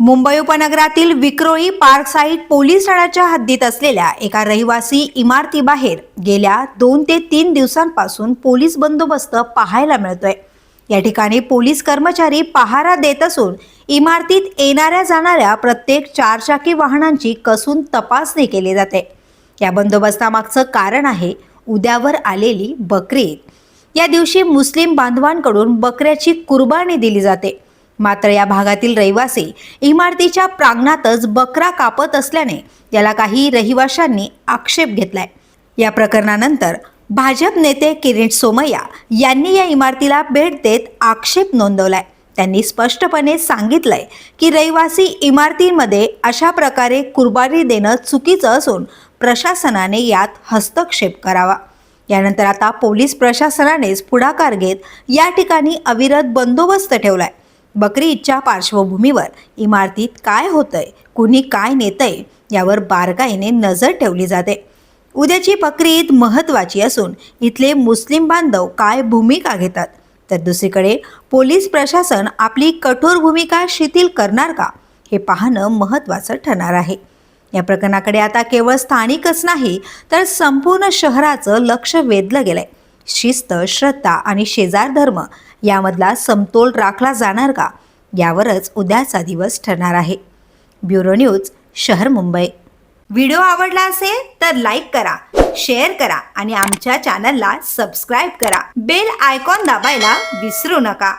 मुंबई उपनगरातील Vikhroli park side police ठाण्याच्या हद्दीत असलेल्या एका रहिवासी इमारतीबाहेर गेल्या दोन ते तीन दिवसांपासून पोलीस बंदोबस्त पाहायला मिळतोय. या ठिकाणी पोलीस कर्मचारी पहारा देत असून इमारतीत येणाऱ्या जाणाऱ्या प्रत्येक चारचाकी वाहनांची कसून तपासणी केली जाते. या बंदोबस्तामागचं कारण आहे उद्यावर आलेली बकरी या दिवशी मुस्लिम बांधवांकडून बकऱ्याची कुर्बानी दिली जाते. मात्र या भागातील रहिवासी इमारतीच्या प्रांगणातच बकरा कापत असल्याने याला काही रहिवाशांनी आक्षेप घेतलाय. या प्रकरणानंतर भाजप नेते किरीट सोमय्या यांनी या इमारतीला भेट देत आक्षेप नोंदवलाय. त्यांनी स्पष्टपणे सांगितलंय की रहिवासी इमारतींमध्ये अशा प्रकारे कुर्बानी देणं चुकीचं असून प्रशासनाने यात हस्तक्षेप करावा. यानंतर आता पोलीस प्रशासनानेच पुढाकार घेत या ठिकाणी अविरत बंदोबस्त ठेवलाय. बकरी ईदच्या पार्श्वभूमीवर इमारतीत काय होतंय कुणी काय नेतंय यावर बारकाईने नजर ठेवली जाते. उद्याची बकरी ईद महत्त्वाची असून इथले मुस्लिम बांधव काय भूमिका घेतात? तर दुसरीकडे पोलीस प्रशासन आपली कठोर भूमिका शिथिल करणार का हे पाहणं महत्त्वाचं ठरणार आहे. या प्रकरणाकडे आता केवळ स्थानिकच नाही तर संपूर्ण शहराचं लक्ष वेधलं गेलं आहे शिस्त श्रद्धा आणि शेजार धर्म यामधला समतोल राखला जाणार का? यावरच उद्याचा दिवस ठरणार आहे. ब्युरो न्यूज शहर मुंबई. व्हिडिओ आवडला असेल तर लाईक करा शेअर करा आणि आमच्या चॅनलला सबस्क्राईब करा. बेल आयकॉन दाबायला विसरू नका.